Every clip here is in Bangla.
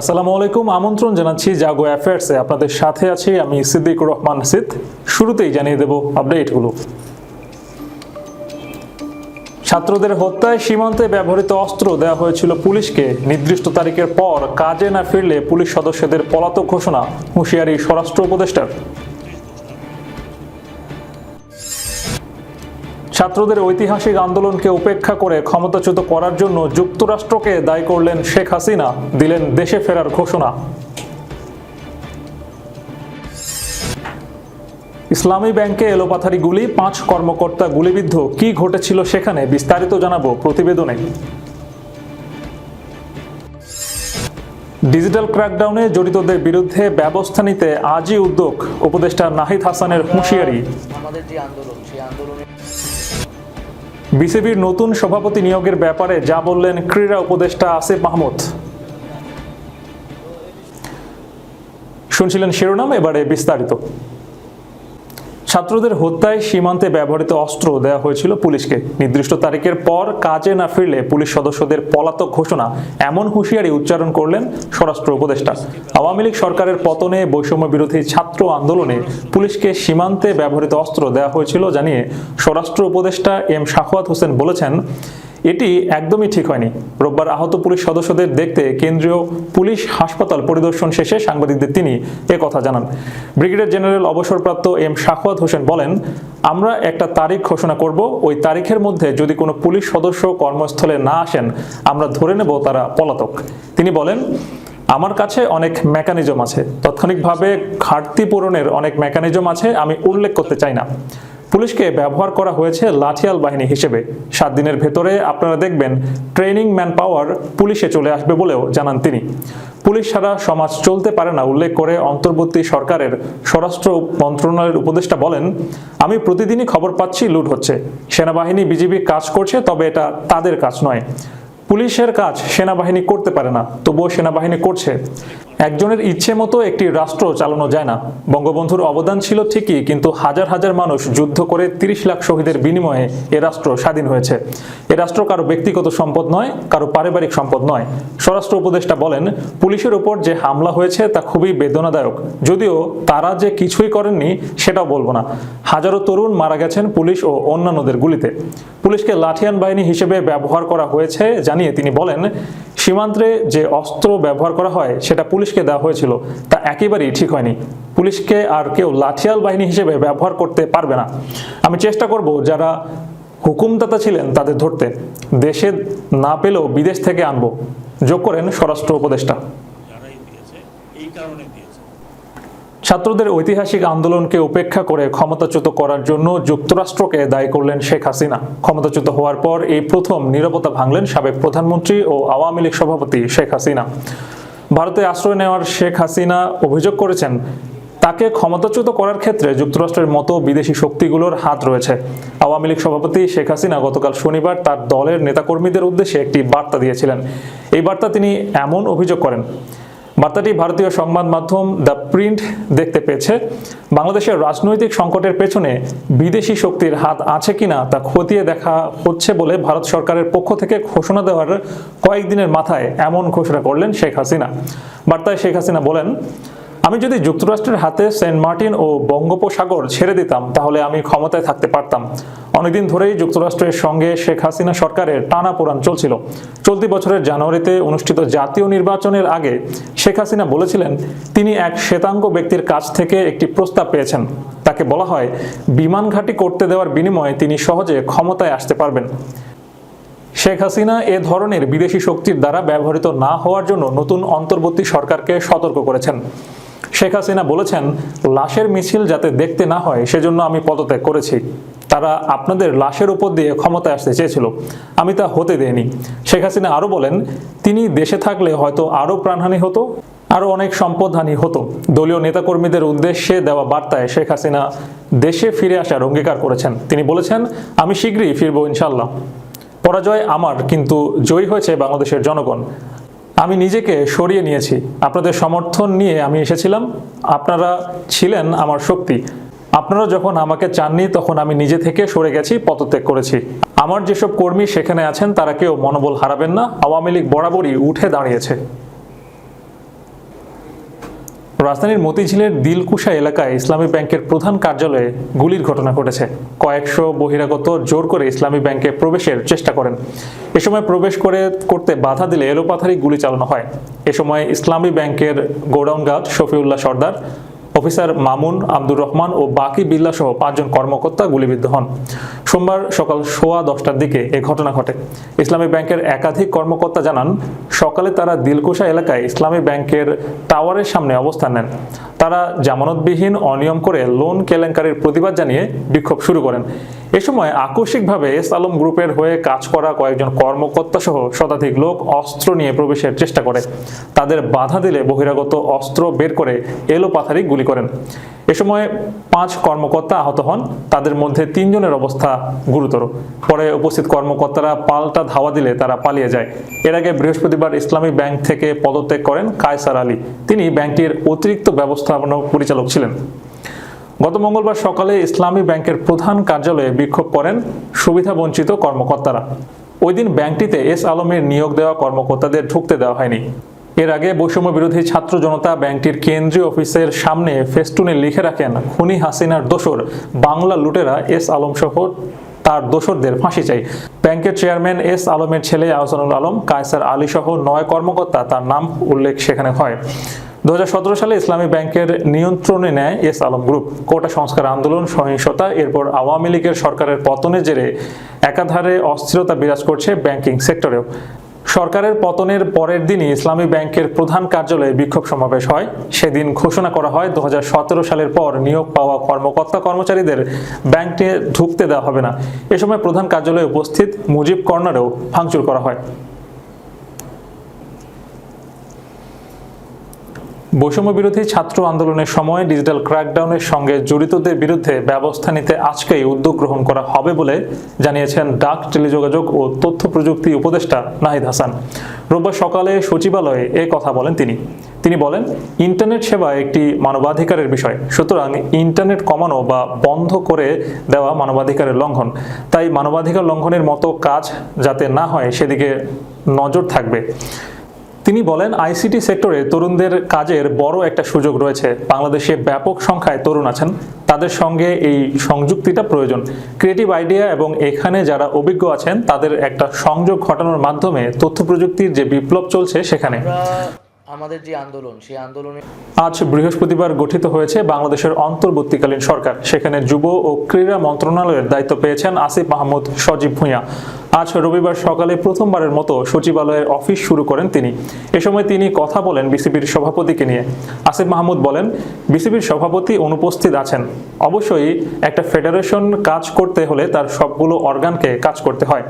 আসসালামু আলাইকুম, আমন্ত্রণ জানাচ্ছি জাগো অ্যাফেয়ার্সে। আপনাদের সাথে আছি আমি সিদ্দিকুর রহমান সিদ শুরুতেই জানিয়ে দেব আপডেটগুলো। ছাত্রদের হত্যায় সীমান্তে ব্যবহৃত অস্ত্র দেওয়া হয়েছিল পুলিশকে। নির্দিষ্ট তারিখের পর কাজে না ফিরলে পুলিশ সদস্যদের পলাতক ঘোষণা, হুঁশিয়ারি স্বরাষ্ট্র উপদেষ্টার। ছাত্রদের ঐতিহাসিক আন্দোলনকে উপেক্ষা করে ক্ষমতাচ্যুত করার জন্য যুক্তরাষ্ট্রকে দায়ী করলেন শেখ হাসিনা, দিলেন দেশে ফেরার ঘোষণা। ইসলামী ব্যাংকে এলোপাথারি গুলি, পাঁচ কর্মকর্তা গুলিবিদ্ধ। কি ঘটেছিল সেখানে বিস্তারিত জানাব প্রতিবেদনে। ডিজিটাল ক্র্যাকডাউনে জড়িতদের বিরুদ্ধে ব্যবস্থা নিতে আজই উদ্যোগ। উপদেষ্টা নাহিদ হাসানের হুঁশিয়ারি। আমাদের যে আন্দোলন, সেই আন্দোলনে বিসিবির নতুন সভাপতি নিয়োগের ব্যাপারে যা বললেন ক্রীড়া উপদেষ্টা আসিফ মাহমুদ। শুনছিলেন শিরোনাম, এবারে বিস্তারিত। ছাত্রদের হত্যায় সীমান্তে ব্যবহৃত অস্ত্র দেওয়া হয়েছিল পুলিশকে। নির্দিষ্ট তারিখের পর কাজে না ফিরলে পুলিশ সদস্যদের পলাতক ঘোষণা। এমন হুঁশিয়ারি উচ্চারণ করলেন স্বরাষ্ট্র উপদেষ্টা। আওয়ামী লীগ সরকারের পতনে বৈষম্য বিরোধী ছাত্র আন্দোলনে পুলিশকে সীমান্তে ব্যবহৃত অস্ত্র দেওয়া হয়েছিল জানিয়ে স্বরাষ্ট্র উপদেষ্টা এম শাহওয়াত হোসেন বলেছেন এটি একদমই ঠিক হয়নি। রোববার আহত পুলিশ সদস্যদের দেখতে কেন্দ্রীয় পুলিশ হাসপাতাল পরিদর্শন শেষে সাংবাদিকদের তিনি কথা জানান। ব্রিগেডিয়ার জেনারেল অবসরপ্রাপ্ত এম শাহওয়াত হোসেন বলেন, আমরা একটা তারিখ ঘোষণা করব। ওই তারিখের মধ্যে যদি কোনো পুলিশ সদস্য কর্মস্থলে না আসেন, আমরা ধরে নেব তারা পলাতক। তিনি বলেন, আমার কাছে অনেক মেকানিজম আছে। তাৎক্ষণিকভাবে ঘাটতি পূরণের অনেক মেকানিজম আছে, আমি উল্লেখ করতে চাই না। পুলিশকে ব্যবহার করা হয়েছে লাঠিয়াল বাহিনী হিসেবে। সাত দিনের ভেতরে আপনারা দেখবেন ট্রেনিং ম্যান পাওয়ার পুলিশে চলে আসবে বলেও জানান তিনি। পুলিশ ছাড়া সমাজ চলতে পারে না, উল্লেখ করে অন্তর্বর্তী সরকারের স্বরাষ্ট্র মন্ত্রণালয়ের উপদেষ্টা বলেন, আমি প্রতিদিনই খবর পাচ্ছি লুট হচ্ছে। সেনাবাহিনী বিজিবি কাজ করছে, তবে এটা তাদের কাজ নয়। পুলিশের কাজ সেনাবাহিনী করতে পারে না, তবুও সেনাবাহিনী করছে। একজনের ইচ্ছে মতো একটি রাষ্ট্র চালানো যায় না। বঙ্গবন্ধুর অবদান ছিল ঠিকই, কিন্তু হাজার হাজার মানুষ যুদ্ধ করে তিরিশ লাখ শহীদের বিনিময়ে এ রাষ্ট্র স্বাধীন হয়েছে। এ রাষ্ট্র কারও ব্যক্তিগত সম্পদ নয়, কারও পারিবারিক সম্পদ নয়। স্বরাষ্ট্র উপদেষ্টা বলেন, পুলিশের উপর যে হামলা হয়েছে তা খুবই বেদনাদায়ক। যদিও তারা যে কিছুই করেননি, সেটাও বলব না। হাজারো তরুণ মারা গেছেন পুলিশ ও অন্যান্যদের গুলিতে। পুলিশকে লাঠিয়ান বাহিনী হিসেবে ব্যবহার করা হয়েছে জানিয়ে তিনি বলেন, সীমান্তে যে অস্ত্র ব্যবহার করা হয়, সেটা পুলিশকে দেওয়া হয়েছিল। তা একেবারেই ঠিক হয়নি। পুলিশকে আর কেউ লাঠিয়াল বাহিনী হিসেবে ব্যবহার করতে পারবে না। আমি চেষ্টা করব যারা হুকুমদাতা ছিলেন তাদের ধরতে। দেশে না পেলেও বিদেশ থেকে আনব। যোগ করেন স্বরাষ্ট্র উপদেষ্টা। এই কারণে ছাত্রদের ঐতিহাসিক আন্দোলনকে উপেক্ষা করে ক্ষমতাচ্যুত করার জন্য যুক্তরাষ্ট্রকে দায়ী করলেন শেখ হাসিনা। ক্ষমতাচ্যুত হওয়ার পর এই প্রথম নিরাপত্তা ভাঙলেন সাবেক প্রধানমন্ত্রী ও আওয়ামী লীগ সভাপতি শেখ হাসিনা। ভারতে আশ্রয় নেওয়ার শেখ হাসিনা অভিযোগ করেছেন, তাকে ক্ষমতাচ্যুত করার ক্ষেত্রে যুক্তরাষ্ট্রের মতো বিদেশি শক্তিগুলোর হাত রয়েছে। আওয়ামী লীগ সভাপতি শেখ হাসিনা গতকাল শনিবার তার দলের নেতাকর্মীদের উদ্দেশ্যে একটি বার্তা দিয়েছিলেন। এই বার্তা তিনি এমন অভিযোগ করেন বার্তাটি ভারতীয় সংবাদ মাধ্যম দ্য প্রিন্ট দেখতে পেয়েছে। বাংলাদেশের রাজনৈতিক সংকটের পেছনে বিদেশি শক্তির হাত আছে কিনা তা খতিয়ে দেখা হচ্ছে বলে ভারত সরকারের পক্ষ থেকে ঘোষণা দেওয়ার কয়েকদিনের মাথায় এমন ঘোষণা করলেন শেখ হাসিনা। বার্তায় শেখ হাসিনা বলেন আমি যদি যুক্তরাষ্ট্রের হাতে সেন্ট মার্টিন ও বঙ্গোপসাগর ছেড়ে দিতাম, তাহলে আমি ক্ষমতায় থাকতে পারতাম। অনেকদিন ধরেই যুক্তরাষ্ট্রের সঙ্গে শেখ হাসিনা সরকারের টানা পোড়ান চলছিল। চলতি বছরের জানুয়ারিতে অনুষ্ঠিত জাতীয় নির্বাচনের আগে শেখ হাসিনা বলেছিলেন, তিনি এক শ্বেতাঙ্গ ব্যক্তির কাছ থেকে একটি প্রস্তাব পেয়েছেন। তাকে বলা হয়, বিমান ঘাঁটি করতে দেওয়ার বিনিময়ে তিনি সহজে ক্ষমতায় আসতে পারবেন। শেখ হাসিনা এ ধরনের বিদেশি শক্তির দ্বারা ব্যবহৃত না হওয়ার জন্য নতুন অন্তর্বর্তী সরকারকে সতর্ক করেছেন। শেখ হাসিনা বলেছেন, লাশের মিছিল যাতে দেখতে না হয়, সেজন্য আমি পদত্যাগ করেছি। তারা আপনাদের লাশের উপর দিয়ে ক্ষমতায় আসতে চেয়েছিল। আমি তা হতে দেইনি। শেখ হাসিনা আরও বলেন, তিনি দেশে থাকলে হয়তো আরও প্রাণহানি হতো, আরও অনেক সম্পদহানি হতো। দলীয় নেতাকর্মীদের উদ্দেশ্যে দেওয়া বার্তায় শেখ হাসিনা দেশে ফিরে আসার অঙ্গীকার করেছেন। তিনি বলেছেন, আমি শীঘ্রই ফিরবো ইনশাল্লাহ পরাজয় আমার, কিন্তু জয়ী হয়েছে বাংলাদেশের জনগণ। আমি নিজেকে সরিয়ে নিয়েছি। আপনাদের সমর্থন নিয়ে আমি এসেছিলাম। আপনারা ছিলেন আমার শক্তি। আপনারা যখন আমাকে চাননি, তখন আমি নিজে থেকে সরে গেছি, পদত্যাগ করেছি। আমার যেসব কর্মী সেখানে আছেন, তারা কেউ মনোবল হারাবেন না। আওয়ামী লীগ বরাবরই উঠে দাঁড়িয়েছে। রাজধানীর মতিঝিলের দিলকুশা এলাকায় ইসলামী ব্যাংকের প্রধান কার্যালয়ে গুলির ঘটনা ঘটেছে। কয়েকশো বহিরাগত জোর করে ইসলামী ব্যাংকে প্রবেশের চেষ্টা করেন। এ সময় প্রবেশ করে, করতে বাধা দিলে এলোপাথারি গুলি চালানো হয়। এ সময় ইসলামী ব্যাংকের godown guard Shafiullah Sardar officer Mamun Abdur Rahman ও বাকি বিল্লা সহ পাঁচজন কর্মকর্তা গুলিবিদ্ধ হন। সোমবার সকাল সোয়া দশটার দিকে এ ঘটনা ঘটে। ইসলামী ব্যাংকের একাধিক কর্মকর্তা জানান, সকালে তারা দিলকুশা এলাকায় ইসলামী ব্যাংকের টাওয়ারের সামনে অবস্থান নেন। তারা জামানতবিহীন অনিয়ম করে লোন কেলেঙ্কারির প্রতিবাদ জানিয়ে বিক্ষোভ শুরু করেন। এ সময় আকস্মিকভাবে এস আলম গ্রুপের হয়ে কাজ করা কয়েকজন কর্মকর্তা সহ শতাধিক লোক অস্ত্র নিয়ে প্রবেশের চেষ্টা করে। তাদের বাধা দিলে বহিরাগত অস্ত্র বের করে এলো পাথারি গুলি করেন। এ সময় পাঁচ কর্মকর্তা আহত হন। তাদের মধ্যে তিনজনের অবস্থা গুরুতর। পরে উপস্থিত কর্মকর্তারা পাল্টা ধাওয়া দিলে তারা পালিয়ে যায়। এর আগে বৃহস্পতিবার ইসলামী ব্যাংক থেকে পদত্যাগ করেন কায়সার আলী। তিনি ব্যাংকটির অতিরিক্ত ব্যবস্থাপনা পরিচালক ছিলেন। গত মঙ্গলবার সকালে ইসলামী ব্যাংকের প্রধান কার্যালয়ে বিক্ষোভ করেন সুবিধাবঞ্চিত কর্মকর্তারা। ওই দিন ব্যাংকটিতে এস আলমের নিয়োগ দেওয়া কর্মকর্তাদের ঢুকতে দেওয়া হয়নি। এর আগে বৈষম্য বিরোধী ছাত্র জনতা ব্যাংকটির কেন্দ্রীয় অফিসের সামনে ফেস্টুনে লিখে রাখেন, খুনি হাসিনার দোসর বাংলা লুটেরা এস আলম সহ তার দোসরদের ফাঁসি চাই। ব্যাংকের চেয়ারম্যান এস আলমের ছেলে আহসানুল আলম, কায়সার আলী সহ নয় কর্মকর্তা তার নাম উল্লেখ সেখানে হয়। দু হাজার সতেরো সালে ইসলামী ব্যাংকের নিয়ন্ত্রণে নেয় এস আলম গ্রুপ। কোটা সংস্কার আন্দোলন, সহিংসতা, এরপর আওয়ামী লীগের সরকারের পতনের জেরে একাধারে অস্থিরতা বিরাজ করছে ব্যাংকিং সেক্টরেও। সরকারের পতনের পরের দিনই ইসলামী ব্যাংকের প্রধান কার্যালয়ে বিক্ষোভ সমাবেশ হয়। সেদিন ঘোষণা করা হয়, দু হাজার সতেরো সালের পর নিয়োগ পাওয়া কর্মকর্তা কর্মচারীদের ব্যাংকে ঢুকতে দেওয়া হবে না। এ সময় প্রধান কার্যালয়ে উপস্থিত মুজিব কর্নারেও ভাঙচুর করা হয়। বৈষম্য বিরোধী ছাত্র আন্দোলনের সময় ডিজিটাল ক্র্যাকডাউনের সঙ্গে জড়িতদের বিরুদ্ধে ব্যবস্থা নিতে আজকেই উদ্যোগ গ্রহণ করা হবে বলে জানিয়েছেন ডাক, টেলিযোগাযোগ ও তথ্য প্রযুক্তি উপদেষ্টা নাহিদ হাসান। রোববার সকালে সচিবালয়ে এ কথা বলেন তিনি। তিনি বলেন, ইন্টারনেট সেবা একটি মানবাধিকারের বিষয়। সুতরাং ইন্টারনেট কমানো বা বন্ধ করে দেওয়া মানবাধিকারের লঙ্ঘন। তাই মানবাধিকার লঙ্ঘনের মতো কাজ যাতে না হয় সেদিকে নজর থাকবে। তিনি বলেন আইসিটি সেক্টরে তরুণদের কাজের বড় একটা সুযোগ রয়েছে। বাংলাদেশে ব্যাপক সংখ্যায় তরুণ আছেন। তাদের সঙ্গে এই সংযুক্তিটা প্রয়োজন। ক্রিয়েটিভ আইডিয়া এবং এখানে যারা অভিজ্ঞ আছেন, তাদের একটা সংযোগ ঘটানোর মাধ্যমে তথ্য প্রযুক্তির যে বিপ্লব চলছে সেখানে। আমাদের যে আন্দোলন, সেই আন্দোলনে আজ বৃহস্পতিবার গঠিত হয়েছে বাংলাদেশের অন্তর্বর্তীকালীন সরকার। সেখানে যুব ও ক্রীড়া মন্ত্রণালয়ের দায়িত্ব পেয়েছেন আসিফ মাহমুদ, সজীব ভূঁইয়া। আজ রবিবার সকালে প্রথমবারের মতো সচিবালয়ের অফিস শুরু করেন তিনি। এ সময় তিনি কথা বলেন বিসিবির সভাপতিকে নিয়ে। আসিফ মাহমুদ বলেন, বিসিবির সভাপতি অনুপস্থিত আছেন। অবশ্যই একটা ফেডারেশন কাজ করতে হলে তার সবগুলো অর্গানকে কাজ করতে হয়।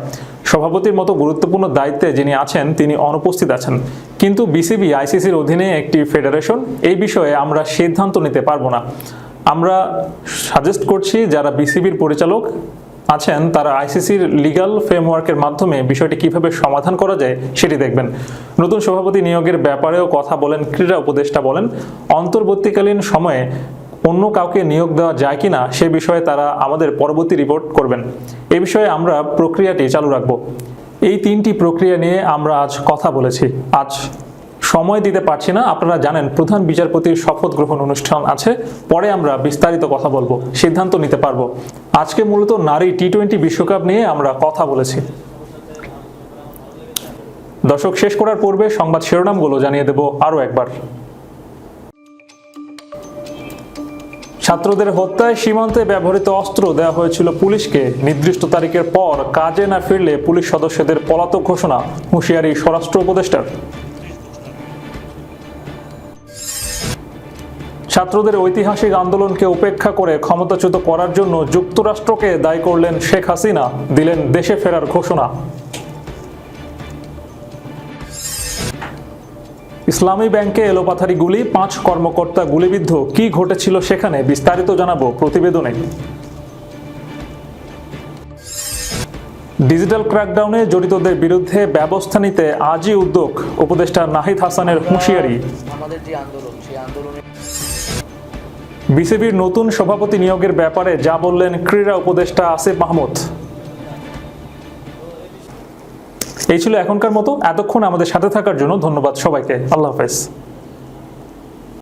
সভাপতির মতো গুরুত্বপূর্ণ দায়িত্বে যিনি আছেন, তিনি অনুপস্থিত আছেন। কিন্তু বিসিবি, আইসিসির অধীনে একটি ফেডারেশন, এই বিষয়ে আমরা সিদ্ধান্ত নিতে পারব না। আমরা সাজেস্ট করছি, যারা বিসিবির পরিচালক আছেন, তারা আইসিসির লিগ্যাল ফ্রেমওয়ার্কের মাধ্যমে বিষয়টি কীভাবে সমাধান করা যায়, সেটি দেখবেন। নতুন সভাপতি নিয়োগের ব্যাপারেও কথা বলেন, ক্রীড়া উপদেষ্টা বলেন। অন্তর্বর্তীকালীন সময়ে অন্য কাউকে নিয়োগ দেওয়া যায় কিনা সে বিষয়ে তারা আমাদের পরবর্তী রিপোর্ট করবেন। এ বিষয়ে আমরা প্রক্রিয়াটি চালু রাখব। এই তিনটি প্রক্রিয়া নিয়ে আমরা আজ কথা বলেছি। আজ সময় দিতে পারছি না। আপনারা জানেন, প্রধান বিচারপতির শপথ গ্রহণ অনুষ্ঠান আছে। পরে আমরা বিস্তারিত কথা বলব, সিদ্ধান্ত নিতে পারব। আজকে মূলত নারী টি টোয়েন্টি বিশ্বকাপ নিয়ে আমরা কথা বলেছি। দর্শক, শেষ করার পূর্বে সংবাদ শিরোনামগুলো জানিয়ে দেব আরও একবার। ছাত্রদের হত্যায় সীমান্তে ব্যবহৃত অস্ত্র দেওয়া হয়েছিল পুলিশকে। নির্দিষ্ট তারিখের পর কাজে না ফিরলে পুলিশ সদস্যদের পলাতক ঘোষণা, হুঁশিয়ারি স্বরাষ্ট্র উপদেষ্টার। ছাত্রদের ঐতিহাসিক আন্দোলনকে উপেক্ষা করে ক্ষমতাচ্যুত করার জন্য যুক্তরাষ্ট্রকে দায়ী করলেন শেখ হাসিনা, দিলেন দেশে ফেরার ঘোষণা। ইসলামী ব্যাংকে এলোপাথারি গুলি, পাঁচ কর্মকর্তা গুলিবিদ্ধ। কি ঘটেছিল সেখানে? বিস্তারিত জানাব প্রতিবেদনে। ডিজিটাল ক্র্যাকডাউনে জড়িতদের বিরুদ্ধে ব্যবস্থা নিতে আজই উদ্যোগ উপদেষ্টা নাহিদ হাসানের হুঁশিয়ারি। বিসিবির নতুন সভাপতি নিয়োগের ব্যাপারে যা বললেন ক্রীড়া উপদেষ্টা আসিফ মাহমুদ। এই ছিল এখনকার মতো। এতক্ষণ আমাদের সাথে থাকার জন্য ধন্যবাদ সবাইকে। আল্লাহ হাফেজ।